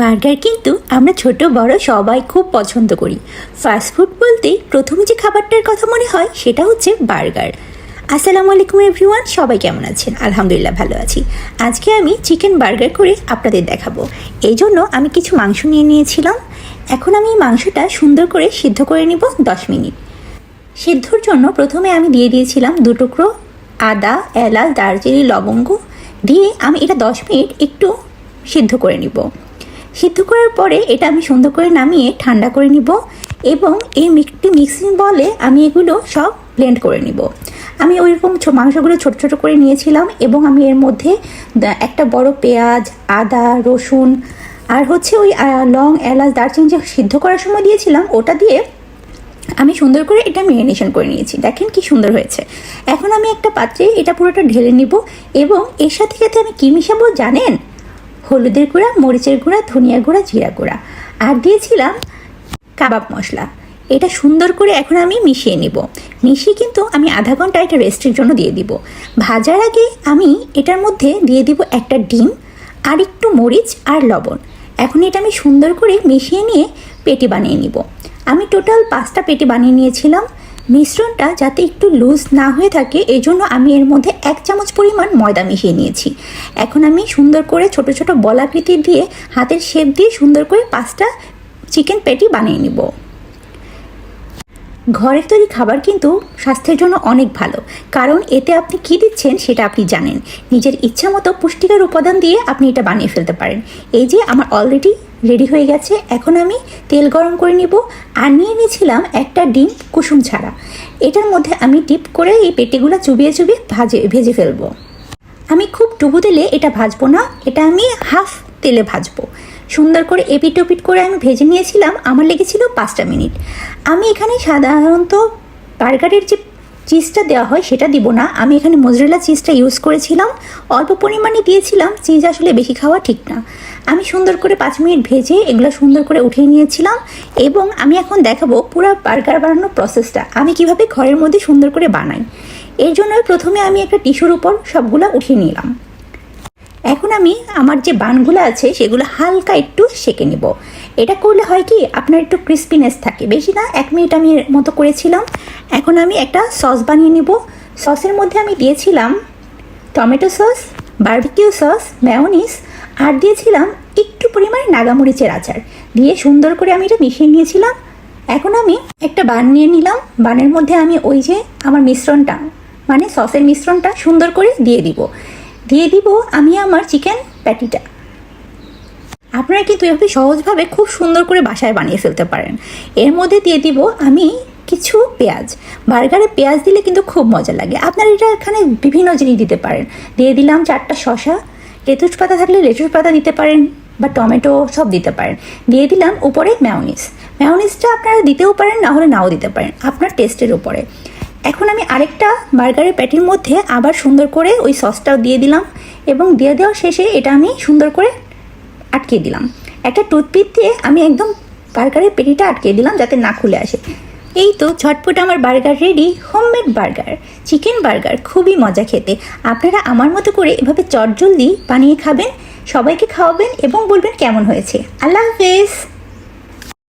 Burger কিন্তু আমরা ছোট, বড় সবাই খুব পছন্দ করি। ফাস্টফুড বলতে প্রথমে যে খাবারটার কথা মনে হয় সেটা হচ্ছে বার্গার। আসসালামু আলাইকুম এভরিওয়ান, সবাই কেমন আছেন? আলহামদুলিল্লাহ ভালো আছি। আজকে আমি চিকেন বার্গার করে আপনাদের দেখাবো। এই জন্য আমি কিছু মাংস নিয়ে নিয়েছিলাম। এখন আমি মাংসটা সুন্দর করে সিদ্ধ করে নিব দশ মিনিট। সিদ্ধর জন্য প্রথমে আমি দিয়ে দিয়েছিলাম দু টুকরো আদা, এলাচ, দারচিনি, লবঙ্গ। দিয়ে আমি এটা দশ মিনিট একটু সিদ্ধ করে নিব। সিদ্ধ করার পরে এটা আমি সুন্দর করে নামিয়ে ঠান্ডা করে নিব এবং এই একটি মিক্সিং বলে আমি এগুলো সব ব্লেন্ড করে নিব। আমি ওইরকম মাংসগুলো ছোট ছোট করে নিয়েছিলাম এবং আমি এর মধ্যে একটা বড় পেঁয়াজ, আদা, রসুন আর হচ্ছে ওই লং, এলাচ, দারচিনি যে সিদ্ধ করার সময় দিয়েছিলাম ওটা দিয়ে আমি সুন্দর করে এটা মেরিনেশন করে নিয়েছি। দেখেন কি সুন্দর হয়েছে। এখন আমি একটা পাত্রে এটা পুরোটা ঢেলে নিব এবং এর সাথে সাথে আমি কী মিশাবো জানেন? হলুদের গুঁড়া, মরিচের গুঁড়া, ধনিয়া গুঁড়া, জিরা গুঁড়া। আর দিয়েছিলাম কাবাব মশলা। এটা সুন্দর করে এখন আমি মিশিয়ে নিব। মিশিয়ে কিন্তু আমি আধা ঘণ্টা এটা রেস্টের জন্য দিয়ে দিব। ভাজার আগে আমি এটার মধ্যে দিয়ে দিব একটা ডিম, আর একটু মরিচ আর লবণ। এখন এটা আমি সুন্দর করে মিশিয়ে নিয়ে পেটি বানিয়ে নিব। আমি টোটাল পাঁচটা পেটি বানিয়ে নিয়েছিলাম। মিশ্রণটা যাতে একটু লুজ না হয়ে থাকে, এই জন্য আমি এর মধ্যে এক চামচ পরিমাণ ময়দা মিশিয়ে নিয়েছি। এখন আমি সুন্দর করে ছোট ছোট বলাকৃতি দিয়ে হাতের শেপ দিয়ে সুন্দর করে পাঁচটা চিকেন পেটি বানিয়ে নিব। ঘরের তৈরি খাবার কিন্তু স্বাস্থ্যের জন্য অনেক ভালো। কারণ এতে আপনি কী দিচ্ছেন সেটা আপনি জানেন। নিজের ইচ্ছা মতো পুষ্টিকর উপাদান দিয়ে আপনি এটা বানিয়ে ফেলতে পারেন। এই যে আমার অলরেডি রেডি হয়ে গেছে, এখন আমি তেল গরম করে নিব আর নিয়ে নিয়েছিলাম একটা ডিম কুসুম ছাড়া। এটার মধ্যে আমি ডিপ করে এই পেটিগুলো চুবিয়ে চুবিয়ে ভাজে, ভেজে ফেলব। আমি খুব ডুবু তেলে এটা ভাজবো না, এটা আমি হাফ তেলে ভাজবো। সুন্দর করে এপিট ওপিট করে আমি ভেজে নিয়েছিলাম, আমার লেগেছিল পাঁচটা মিনিট। আমি এখানে সাধারণত বার্গারের যে চিজটা দেওয়া হয় সেটা দিব না। আমি এখানে মোজরেলা চিজটা ইউজ করেছিলাম, অল্প পরিমাণে দিয়েছিলাম, চিজ আসলে বেশি খাওয়া ঠিক না। আমি সুন্দর করে পাঁচ মিনিট ভেজে এগুলো সুন্দর করে উঠিয়ে নিয়েছিলাম এবং আমি এখন দেখাবো পুরো বার্গার বানানোর প্রসেসটা আমি কীভাবে ঘরের মধ্যে সুন্দর করে বানাই। এর জন্য প্রথমে আমি একটা টিস্যুর উপর সবগুলো উঠিয়ে নিলাম। এখন আমি আমার যে বানগুলো আছে, সেগুলো হালকা একটু সেকে নেব। এটা করলে হয় কি, আপনার একটু ক্রিস্পিনেস থাকে। বেশি না, এক মিনিট আমি মতো করেছিলাম। এখন আমি একটা সস বানিয়ে নেব। সসের মধ্যে আমি দিয়েছিলাম tomato sauce barbecue sauce mayonnaise আর দিয়েছিলাম একটু পরিমাণে নাগামরিচের আচার। দিয়ে সুন্দর করে আমি এটা মিশিয়ে নিয়েছিলাম। এখন আমি একটা বান নিয়ে নিলাম। বানের মধ্যে আমি ওই যে আমার মিশ্রণটা মানে সসের মিশ্রণটা সুন্দর করে দিয়ে দিব। দিয়ে দিব আমি আমার চিকেন প্যাটিটা। আপনারা কিন্তু এভাবে সহজভাবে খুব সুন্দর করে বাসায় বানিয়ে ফেলতে পারেন। এর মধ্যে দিয়ে দিব আমি কিছু পেঁয়াজ। বার্গারে পেঁয়াজ দিলে কিন্তু খুব মজা লাগে। আপনারা এটা এখানে বিভিন্ন জিনিস দিতে পারেন। দিয়ে দিলাম চারটা শশা লেটুস পাতা থাকলে লেটুস পাতা দিতে পারেন বা টমেটো সব দিতে পারেন। দিয়ে দিলাম উপরে ম্যাওনিস ম্যাওনিসটা আপনারা দিতেও পারেন, না হলে নাও দিতে পারেন। আপনার টেস্টের উপরে। এখন আমি আরেকটা বার্গারের প্যাটির মধ্যে আবার সুন্দর করে ওই সসটাও দিয়ে দিলাম এবং দিয়ে দেওয়ার শেষে এটা আমি সুন্দর করে আটকে দিলাম। একটা টুথপিক দিয়ে আমি একদম বার্গারের পেটিটা আটকে দিলাম যাতে না খুলে আসে। এই তো ঝটপট আমার burger ready homemade burger chicken burger, খুবই মজা খেতে। আপনারা আমার মতো করে এভাবে চটজলদি বানিয়ে খাবেন, সবাইকে খাওয়াবেন এবং বলবেন কেমন হয়েছে। আল্লাহ হাফেজ!